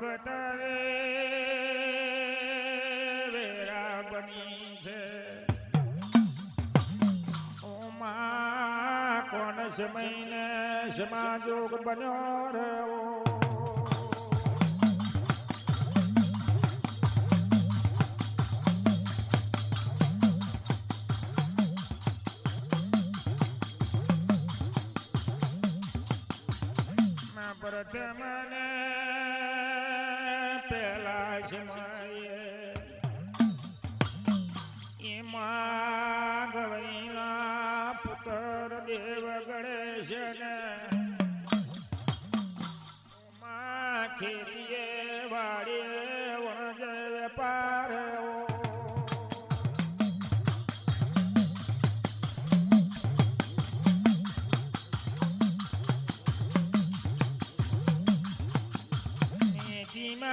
રે વેરા બની છે. ઓમાં કોણ સમયને સમાજોગ બન્યો રહ્યો?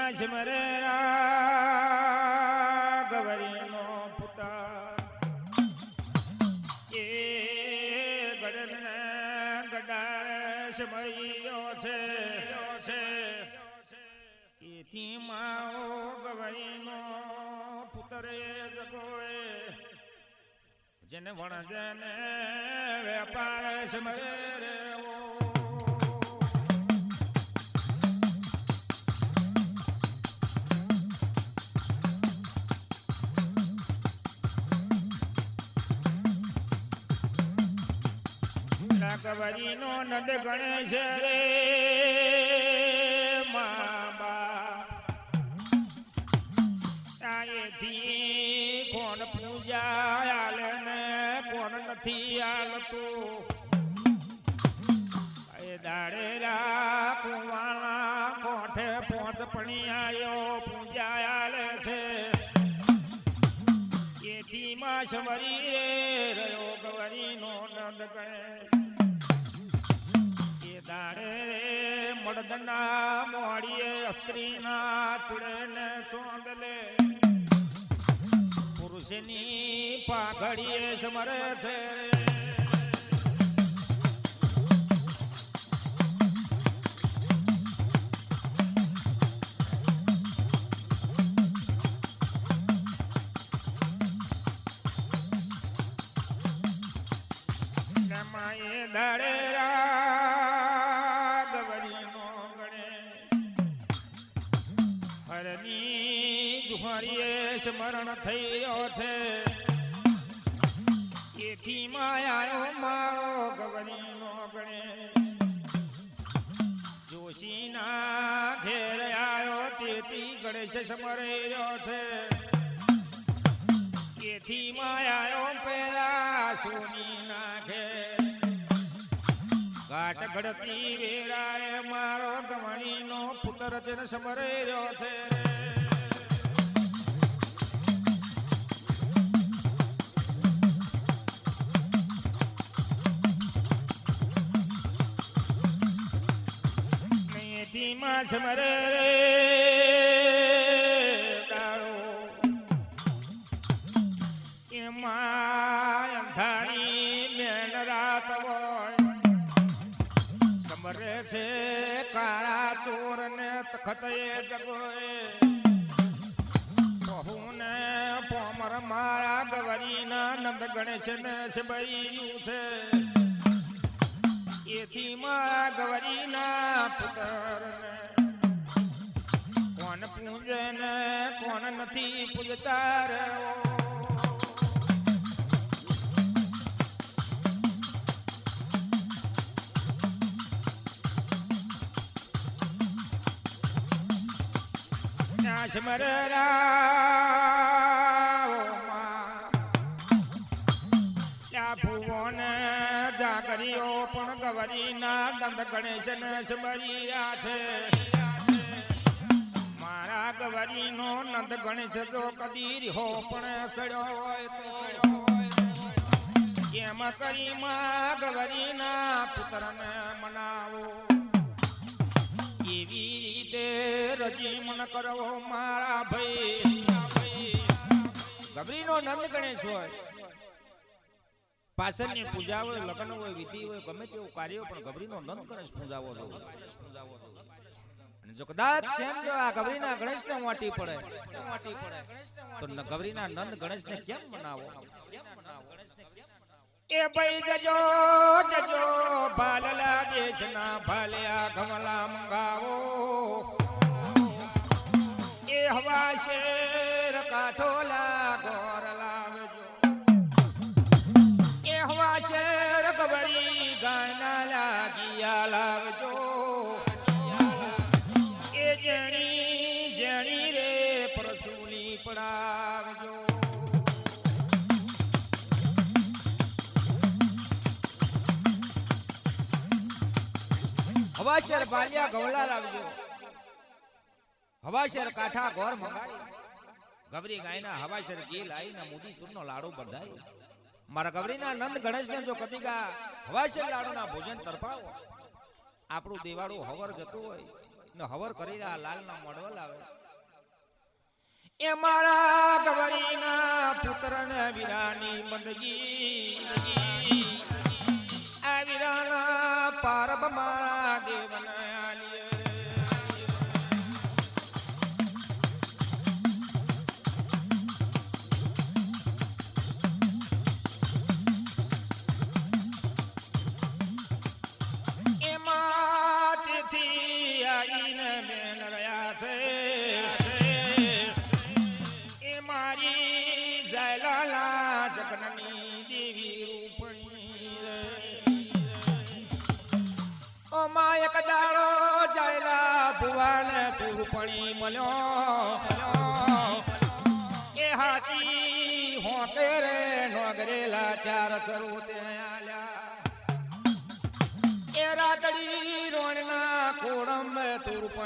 નીતિમાં સમરે ગવરીનો પુતા એ ગડને ગડા સમયો છે. છે એથી માઓ ગવરીનો પુત્ર એ જગોએ જેને વણજને વેપાર સમરે રે નો નદ ગણેશ રે. મા બાપ. આયેથી કોણ પૂજા આલે ને કોણ નથી આલતું? એ દાડેરા કુવાણા કોઠે પોચ પણી આવ્યો પૂજા આલે છે. એથી માં શમરી રે, રહ્યો ગવરીનો નંદ ગણેશ. દાડે રે મળદના મોડીએ સ્ત્રીના ચૂડે ને ચોંદલે. પુરુષની પાઘડીએ સમરે છે. માયે દાડે ગણેશ હરની જુહારીએ સ્મરણ થયો છે. એથી માયાયો મારો ગવરીનો ગણેશ. જોશીના ઘેર આવ્યો, તેથી ગણેશ સમર્યો છે. એથી માયા પેલા સોની નાખે ઘાટ ઘડતી વેરાય મારો ગવણીનો પુત્ર સમરે રહ્યો છે એથી માં સમરે એમાં અંધારી બેન રાત હોય. સમરે છે કાળા ચોર ને તખતે જગોએ. બહુને પોમર મારા ગવરીના નંદ ગણેશ ને સબૈયું છે. એથી મારા ગવરીના પુત્ર ને કોણ પૂજે ને કોણ નથી પૂજતા રે ઓ. ભુવન પણ ગવરીના દંડ ગણેશ ને છે. મારા ગવરીનો નંદ ગણેશ જો કદીર હો પણ સડ્યો હોય કેમ કરી માં ગવરીના પુત્રને મનાવો. રીતે રજી મન કરવો મારા ભાઈ. ગબરીનો નંદ ગણેશ હોય, પાછળની પૂજા હોય, લગ્ન હોય, વિધિ હોય, ગમે તેવું કાર્ય પણ ગબરીનો નંદ ગણેશ પૂજાવો અને જો કદાચ સેમ જો આ ગૌરીના ગણેશને વાટી પડે વાટી પડે તો ન- ગૌરીના નંદ ગણેશને કેમ મનાવો કેમ મનાવો? એ ભાઈ જજો જજો ભાલલા દેશના ભાલ્યા ગમલા મંગાવો. એ હવા શેર કાઠો ગોર હવાશેર બાલિયા ગવલા લાવજો હવાશેર કાઠા ઘોર મંગાઈ ગબરી ગાયના હવાશેર ઘી લાવીને મોદી ચૂરનો લાડુ બંધાય. મારા ગબરીના નંદ ગણેશને જો કદીકા હવાશેર લાડુના ભોજન તરફાવો. આપણું દેવાળું હવર જતું હોય ને હવર કરીને આ લાલના મોડવલ આવે એ મારા ગબરીના પુત્રને વિરાની બંદગી મારા દેવને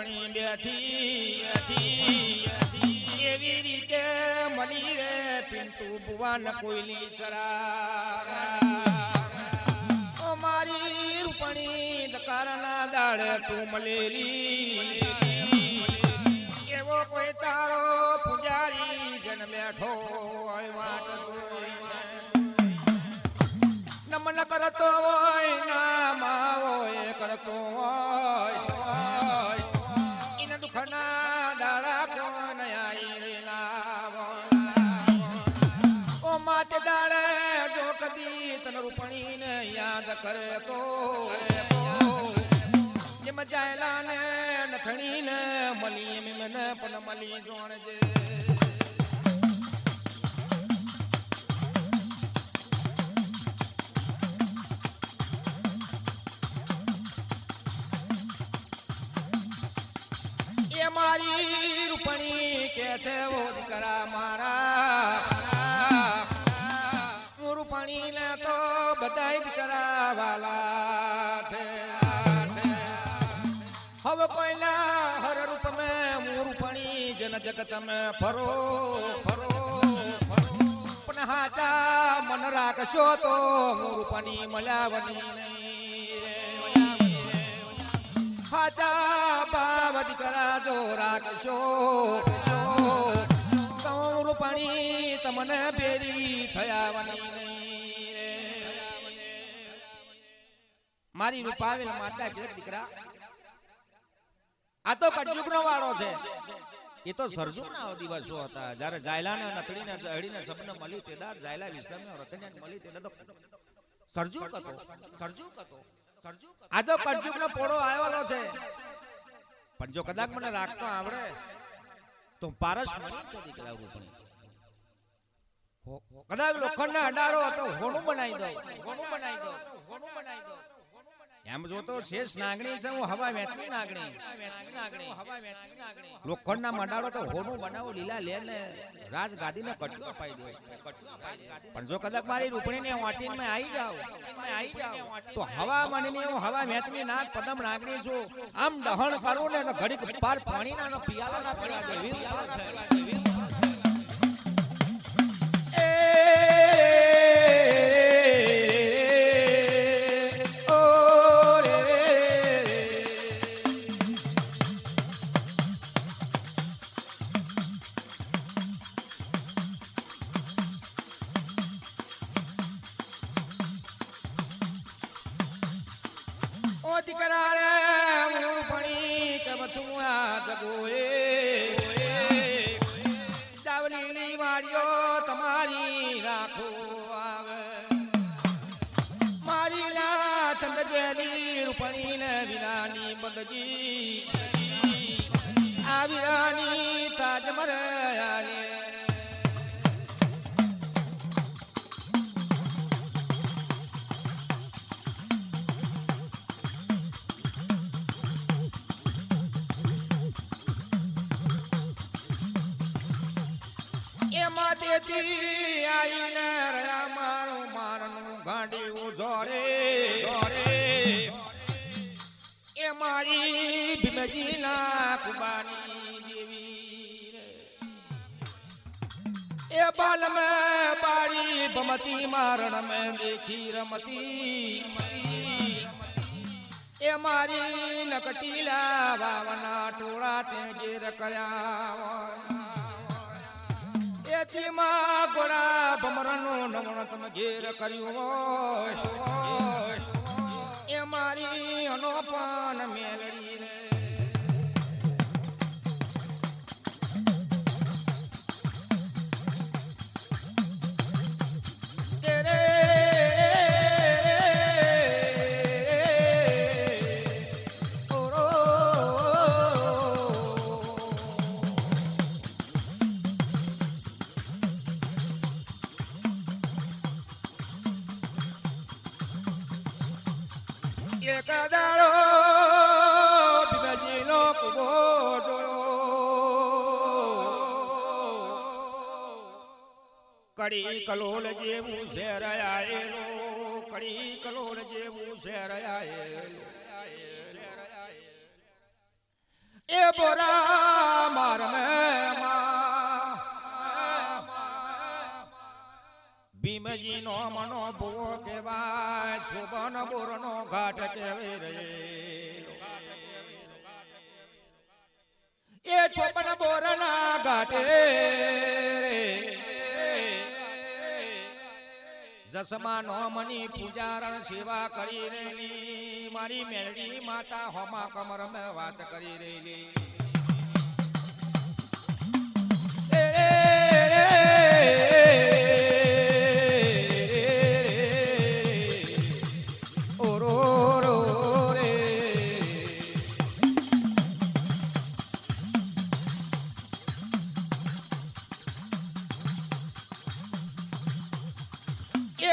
તુરપણી બેઠી એવી રીતે મળી રે પિન્ટુ ભુવન કોઈલી સરા. અમારી મારી રૂપણી દકારના દાડે તું મળેલી એવો કોઈ તારો પૂજારી જન બેઠો. નમન કરતો હોય, નામ હોય કરતો હોય. દાડા કોણ આઈ લાવો ઓ માતે દાડે જો કદી તન રૂપણીને યાદ કરે તો જેમ જાયલા ને નથણી ને મળી જોણજે. મારી રૂપણી કે છે ઓ દીકરા મારા? રૂપણી ને તો બધા દીકરા વાલા છે. હવે પહેલા હર રૂપ મે હું રૂપણી જન જગત મે ફરો ફરો. પણ હાચા મન રાખશો તો હું રૂપણી મળ્યાવની હાચા ભાવ દીકરા જો રાખશો કૌર રૂપાણી તમને બેરી થયાવાની નહીં મારી રૂપાવેલ માતા કે દીકરા આ તો કટયુગનો વાળો છે. એ તો સરજુના દિવસો હતા. જ્યારે જાયલાને નકળીને અડીને સબને મળી તેદાર જાયલા વિશ્રમને રતને મળી તેને તો સરજુક હતો. સરજુક હતો. આ તો કટયુગનો પોળો આવેલો છે. પણ જો કદાચ મને રાખતો આવડે. તો પારસ કદાચ લોખંડના અડાડો હતો હોનું બનાવી દો હોનું બનાવી દો હોનું બનાવી દો એમ જોતો શેષ નાગણી છે, હું હવા વેચની નાગણી. લોખંડના મંડાળો તો હોનું બનાવો, લીલા લે ને રાજ ગાદીને કટકો અપાઈ દો. પણ જો કદાચ મારી રૂપણીને વાટીને મેં આવી જાવ આવી જાવ તો હવા મનની હું હવા વેચની નાગ પદમ નાગણી છું. આમ દહણ કરું ને ઘડીક પાર પાણીના પિયાલાના દેવી. એ ની વાડીઓ તમારી રાખો આવે. મારી લા રૂપણી ને વિરાની બગજી આ વિરાની તાજ તેથી આઈને રહ્યા મારું મારનું ગાંડી જોરે જોરે એ મારી ભીમજીના કુબાની દેવી એ બાલ મે બાળી ભમતી, મારણ મેં દેખી રમતી. એ મારી નકટીલા વાવના ટોળા તે ગેર કર્યા એથી માં ગોળા ભમરનું નમણ તમે ઘેર કર્યું હોય. એ મારી અનોપાન મેલડી કડી કલોલ જેવું શેર આયેલો, કડી કલોલ જેવું શેર આયેલો, એ બોરા માર મે ભીમજી નો મનો ભૂવો કેવા શુભન બોર નો ઘાટ કેવે રે. એ છોપન બોરના ઘાટે જસમા નો મની પૂજારણ સેવા કરી રહેલી. મારી મેરડી માતા હોમા કમર મેં વાત કરી રેલી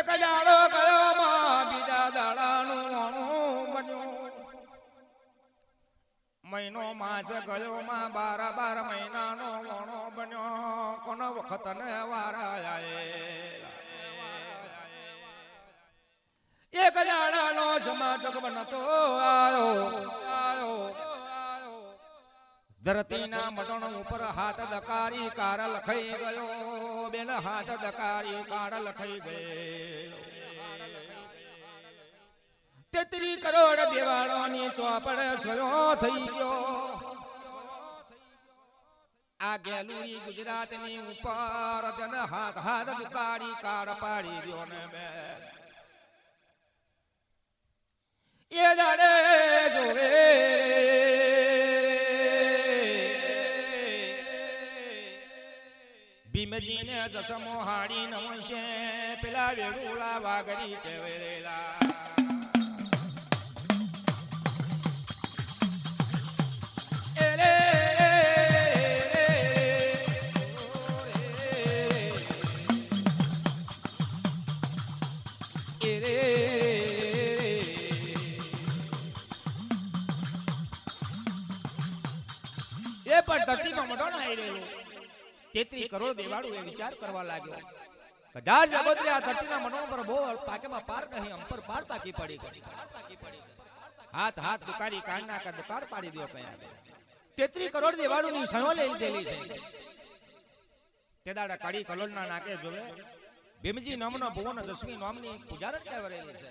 એક દાડો ગયો માં બીજા દાડાનું નાનું બન્યું. મહિનો માસ ગયો માં બાર બાર મહિનાનો મોણો બન્યો. કોનો વખત ને વારા આયે. એક દાડાનો સમાજક બનતો આવ્યો ધરતીના મટણ ઉપર હાથ દકારી કાર લખાઈ ગયો. બેન હાથ દકારી કાર લખાઈ ગયો. તેત્રી કરોડ દેવાળોની ચોપડ સોયો થઈ ગયો. આ ગેલુરી ગુજરાતની ઉપર જન હાથ હાથ દુકાળી કાર પાડી ગયો ને બે એ દાડે જોવે ભીમજીને જસમો હાડી નમશે પેલા વેરુલા કેવેલા એ પણ ધરતીમાં ના આવી રહ્યો તેત્રી કરોડ દેવાડું એ વિચાર કરવા લાગ્યો. હજાર જગતરી આ ધરતીના મનો પર બહુ પાકેમાં પાર નહીં અંપર પાર પાકી પડી ગઈ. હાથ હાથ દુકારી કાઢના કા દુકાળ પાડી દો કયા તેત્રી કરોડ દેવાડું ની સણો લઈ લીધેલી છે. તે દાડા કાળી કલોલ ના નાકે જોવે. ભીમજી નામનો ભુવન જસ્મી નામની પૂજારણ કહેવાયેલી છે.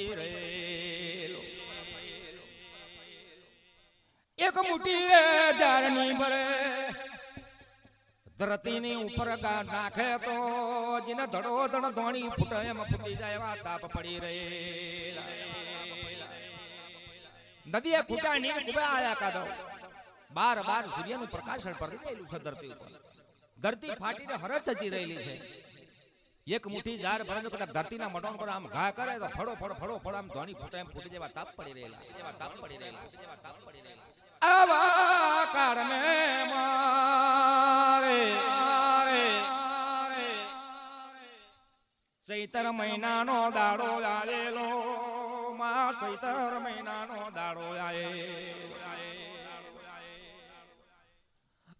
પડી રહેલો એક મુઠી રે ઝાડની ભરે. ધરતીની ઉપર ગા નાખે તો જીને ધડો ધડ ધોણી ફૂટે એમ ફૂટી જાય એવા તાપ પડી રહેલા. નદીએ ખૂટા નીર ઊભા આયા કાદો બાર બાર સૂર્યનું પ્રકાશન પડી ગયેલું છે ધરતી ઉપર. ધરતી ફાટીને હરત થતી રહેલી છે. એક મુઠ્ઠી જાર ભરે કદા ધરતીના મટોન પર આમ ઘા કરે. તો ફળો ફળો ફળો ફળો આમ ધોની ફૂટે એમ ફૂટી જેવા તાપ પડી રહેલા. જેવા તાપ પડી રહેલા જેવા તાપ પડી રહેલા. આવા કારણે મારે મારે. ચૈતર મહિનાનો દાડો આવેલો માં ચૈતર મહિનાનો દાડો આવે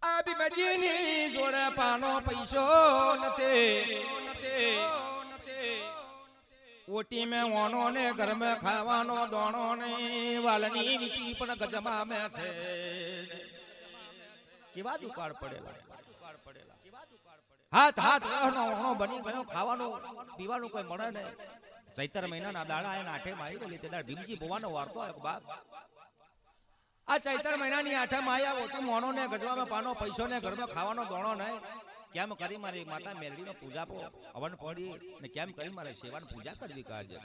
આ બીમજીની જોડે પાનો પૈસો નથી. ઓટી મેં ઓનો ને ઘર મેં ખાવાનો દોણો ને વાલની વીટી પણ ગજમા મેં છે. કેવા દુકાળ પડેલા. હાથ હાથ, ઓણો ઓણો બની ગયો. ખાવાનું, પીવાનું કોઈ મળે ને ચૈતર મહિનાના દાડા એના આઠે માં આવી ગયેલી. તે ભીમજી ભુવાનો વાર્તો આવ્યો બાપ. આ ચૈતર મહિનાની આઠે માં આવ્યા ઓટી મોનો ને ગજવામાં પાનો પૈસો ને ઘરમાં ખાવાનો દોણો નહીં. કેમ કરી મારી માતા મેલડીનો પૂજા પો હવન પડી ને કેમ કરી મારે સેવાની પૂજા કરવી કાજે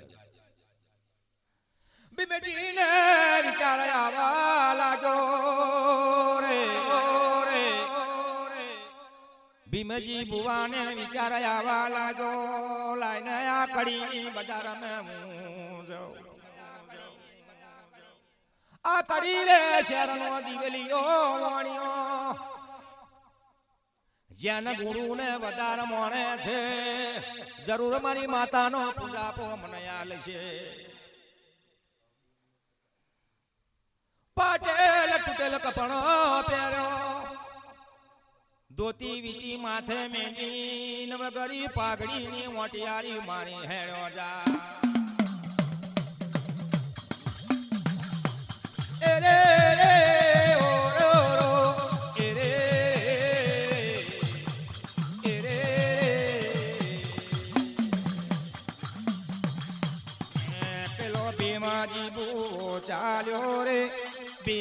બીમેજીને વિચાર આવા લાગો રે ભીમજી બુવાને વિચાર આવા લાગ્યો, લાઈને આ કડી બજાર મેં હું જાઉં. આ કડી રે શેરનો દિવેલીઓ વાણિયો. જેને ગુરુ ને વધારે મોણે છે. જરૂર મારી માતાનો પૂજાપો મને આલ છે. પાટેલ તૂટેલ કપડો પહેર્યો. ધોતી વીટી માથે મેની નવગરી પાઘડીની મોટિયારી મારી હેડ્યો જા. એ રે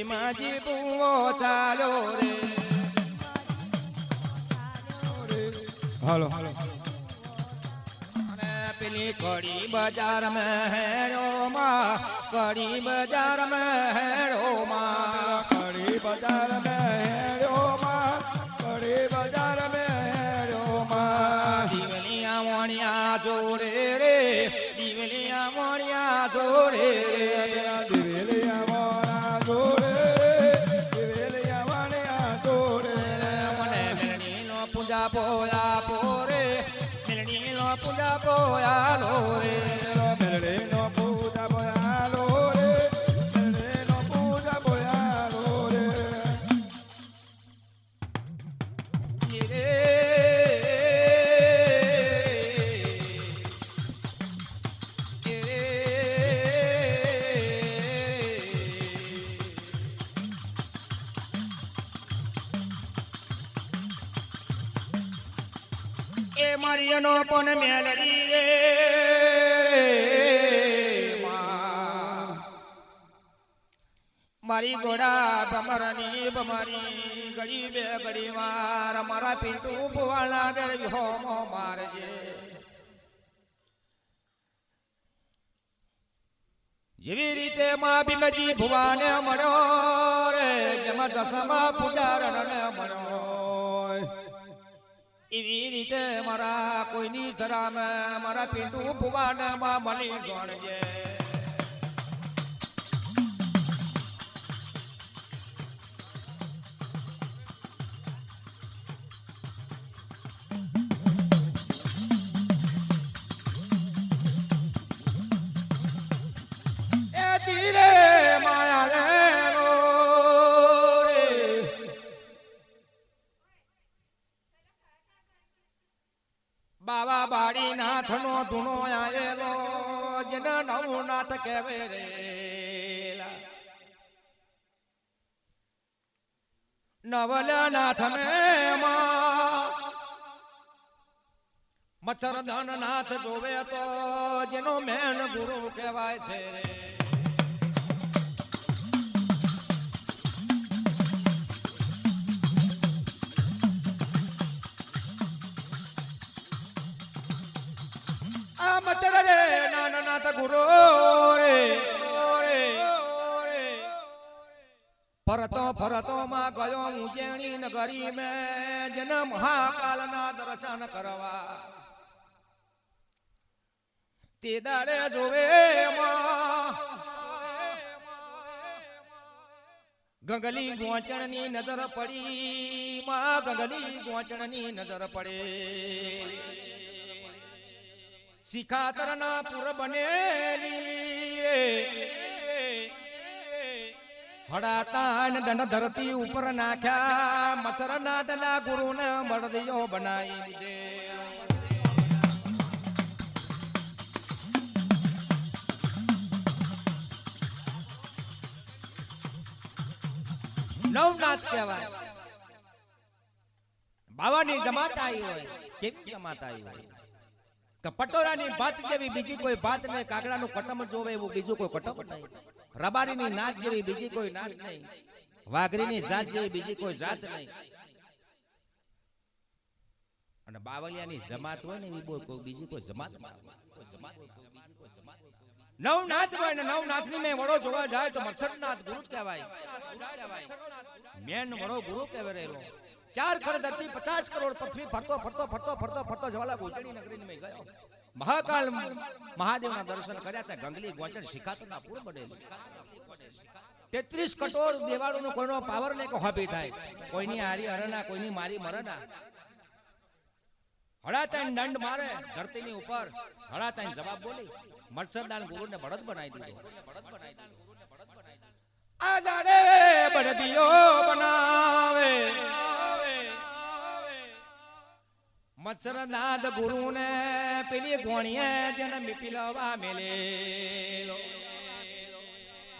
માજી પૂવો ચાલો રે. હાલો હાલો. પેલી કડી બજાર મે હેરો માં કડી બજાર મે હેરો માં કડી બજાર મે હેરો માં કડી બજાર મે હેરો માં દીવલિયા મોણિયા જોડે રે દીવલિયા મોણિયા જોડે રે. લો રે મેલડીનો જેવી રીતે માં ભીમજી ભુવાને મળ્યો રે, જેમાં ચસમા પૂજારણને મળ્યો એવી રીતે મારા કોઈની જરામાં મારા પિંડુ ભુવાને માં મળી ગણજે. રે નવલનાથ મચ્છરધન નાથ જોવે તો જેનો મેન ગુરુ કહેવાય છે આ મચ્છર રે નાનાનાથ ગુરુ રે. ફરતો ફરતો માં ગયો ઉજેણી નગરી મે, જન મહાકાલના દર્શન કરવા. તે દાડે જોવે ગંગલી ગોચણની નજર પડી, માં ગંગલી ગોચણની નજર પડે. શિખાતરના પુર બનેલી રે. હડાતાન દંડ ધરતી ઉપર નાખ્યા મસરનાથના ગુરુને મળદિયો બનાવી દે નવનાથ કહેવાય. બાવાની જમાત આવી હોય, કેવી જમાત આવી હોય? કે પટોરાની ભાત જેવી બીજી કોઈ ભાત નહીં કાગડાનું કટમ જોવે એવું બીજું કોઈ કટમ નહીં. રબારીની નાચ જેવી બીજી કોઈ નાચ નહીં. વાઘરીની જાત જેવી બીજી કોઈ જાત નહીં. અને બાવલિયાની જમાત હોય ને એવી કોઈ બીજી કોઈ જમાત ના. નવનાથ હોય ને નવનાથની મેં વડો જોવા જાય તો મચ્છરનાથ ગુરુ કહેવાય. મેન વડો ગુરુ કહેવાય ચાર ખડ ધરતી પચાસ કરોડ પૃથ્વી ફરતો ફરતો ફરતો ફરતો ફરતો જવાલા ગોચડી નગરી મેં ગયો મહાકાલ મહાદેવના દર્શન કર્યા ત્યાં ગંગલી ગોચણ શિખાતના પૂર બનેલું. તેત્રીસ કટોર દેવાળોનો કોઈનો પાવર કે હોબી થાય? કોઈની હારી હરણા, કોઈની મારી મરણા. હળાતાઈ દંડ મારે ધરતીની ઉપર. હળાતાઈ જવાબ બોલી મરસરદાન ગુરુને બળદ બનાવી દીધો. આ દાડે બળદિયો બનાવે. મત્સરનાદ ગુરુને પેલી ગોણીએ જેને મીપીલવા મેલેલો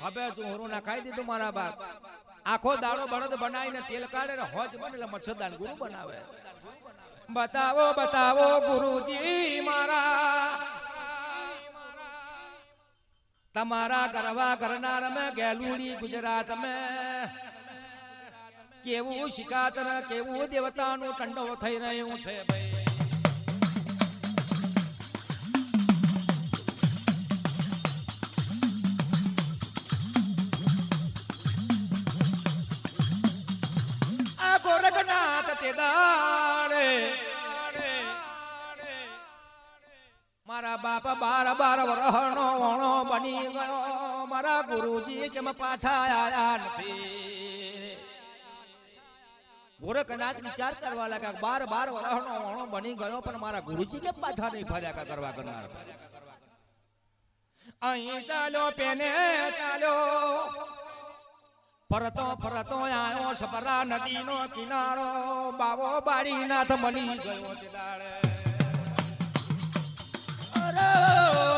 હવે ચોરું નખાઈ ખાઈ દીધું મારા બાપ. આખો દાડો બળદ બનાવીને તેલ કાઢે ને હોજ બને એટલે મચ્છરદાન ગુરુ બનાવે. બતાવો બતાવો, ગુરુજી મારા. તમારા ગરવા કરનાર મેં ગેલુડી ગુજરાત મેં કેવું શિકાતર કેવું દેવતાનું ટંડો થઈ રહ્યું છે ભાઈ. મારા બાપ બાર બાર વરહણો વણો બની ગયો. મારા ગુરુજી કેમ પાછા આયા નથી? ગોરખનાથ વિચાર કરવા લાગ્યા બાર બાર વરાહનો વણો બની ગયો પણ મારા ગુરુજી કે પાછા નહીં ફર્યા કરવા કરનાર? અહીં ચાલો પેને ચાલો. ફરતો ફરતો આયો સપરા નદીનો કિનારો બાવો બારીનાથ બની ગયો અરે,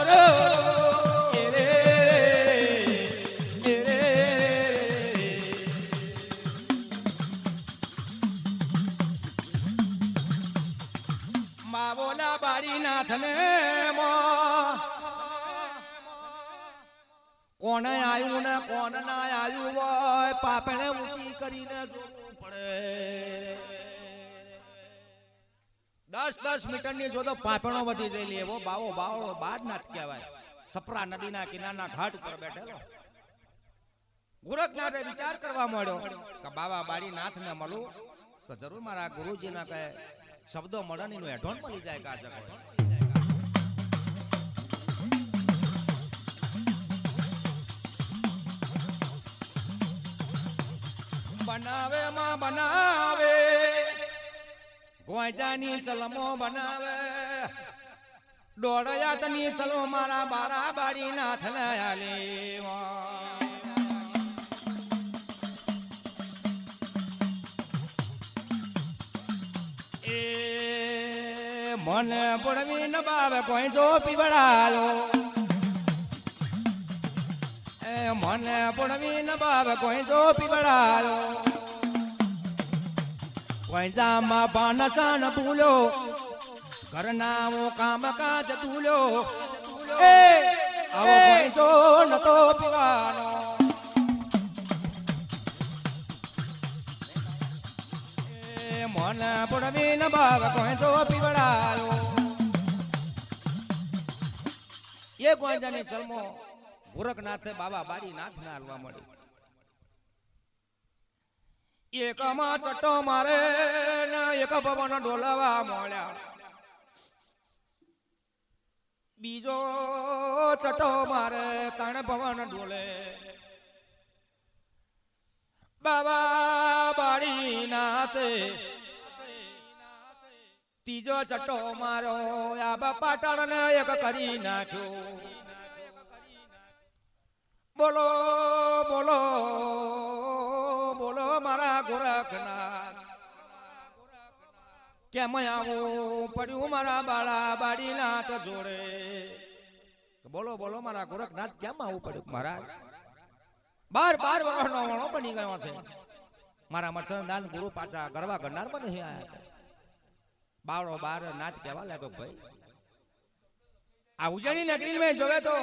કોને આયું ને કોણ ના આયું હોય, પાપણે ઊંચી કરીને જોવું પડે. દસ દસ મીટરની જો તો પાપણો વધી જઈ એવો બાવો બાવળો બાર નાથ કહેવાય. સપરા નદીના કિનારના ઘાટ ઉપર બેઠેલો. ગોરખનાથે વિચાર કરવા મળ્યો કે નાથ ને મળું? તો જરૂર મારા ગુરુજીના કહે શબ્દો મળે ને એનું એઢોણ મળી જાય કાચક બનાવે, માં બનાવે. ગોજાની સલમો બનાવે. દોડયાતની સલો મારા બારા બારી નાથ એ મને પડવી ન બાવે કોઈ જો પીવડાયો એ મને પડવી ન બાવે કોઈ જો પીવડાયો. કોઈજામાં ભાનસાન ભૂલ્યો ઘરના હું કામ કાજ ભૂલ્યો એ, આવો કોઈજો નતો પીવાનો. મને પડવી ન કોઈ જો પીવડાયો. એ ગોંજાની સલમો ગોરખનાથે બાબા બારી નાથ ના હાલવા મળી એકમાં ચટ્ટો મારે ને એક પવન ડોલાવા મળ્યા. બીજો ચટ્ટો મારે તણ પવન ડોલે. બાબા બાળી નાથે ત્રીજો ચટ્ટો મારો આ બાપા ટાળને એક કરી નાખ્યો. બોલો બોલો બોલો મારા ગોરખના કેમ આવું પડ્યું મારા બાળા બાડીનાથ જોડે? બોલો બોલો મારા ગોરખનાથ, કેમ આવું પડ્યું મારા બાર બાર વર્ષનો વણો બની ગયો છે. મારા મચ્છરદાન ગુરુ પાછા ગરવા કરનાર પણ નહીં આવ્યા બાળો બાર નાથ કહેવા લાગ્યો ભાઈ, આ ઉજળી નગરી મેં જોવે તો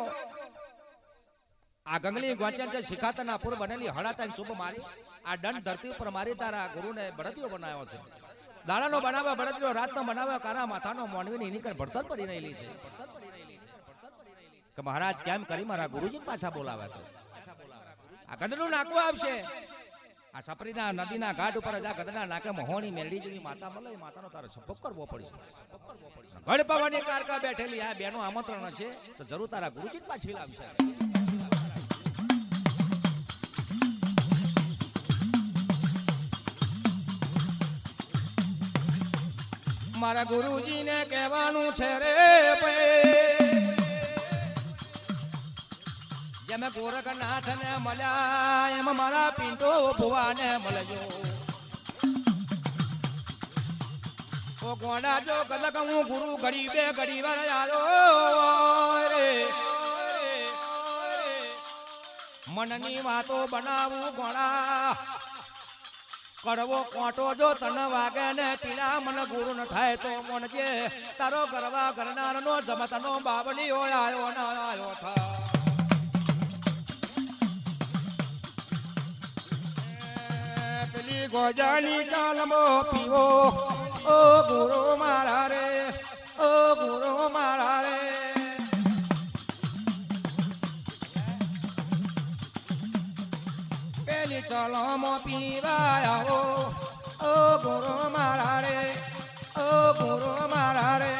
આ ગંગલી ગોચન છે શિખાતના પૂર બનેલી હળાતા શુભ મારી આ દંડ ધરતી ઉપર મારી તારા ગુરુને બળદિયો બનાવ્યો છે. દાડાનો બનાવ્યો બળદિયો રાતનો બનાવ્યો કારા માથાનો મોનવીની નીકળ ભડતર પડી રહેલી છે. કે મહારાજ કેમ કરી મારા ગુરુજી પાછા બોલાવે છે? આ ગંદનું નાકું આવશે. આ સપરીના નદીના ઘાટ ઉપર જ આ ગંદના નાકે મોહણી મેળી જેવી માતા મળે માતાનો તારે સપોક કરવો પડશે. ગળપવાની કારકા બેઠેલી આ બેનો આમંત્રણ છે તો જરૂર તારા ગુરુજી પાછી લાવશે. મારા ગુરુજીને કહેવાનું છે રે જેમ ગોરખનાથ ને મળ્યા, એમ મારા પિંટો ભુવાને મળજો ઓ ગોડા જો કદક હું ગુરુ ગરીબે ગરીબ આવ્યો મનની વાતો બનાવું ગોળા કડવો કોટો જો તન વાગે ને પીડા મન ગુરુ ન થાય તો મનજે તારો ગરવા કરનાર નો જમતનો બાબલી હોય આયો ન આયો થા. પેલી ગોજાની ચાલમો પીવો. ઓ ગુરુ મારા રે, ઓ ગુરુ મારા રે. સલમો પીવાય આવો ઓ ગુરુ મારા રે ઓ ગુરુ મારા રે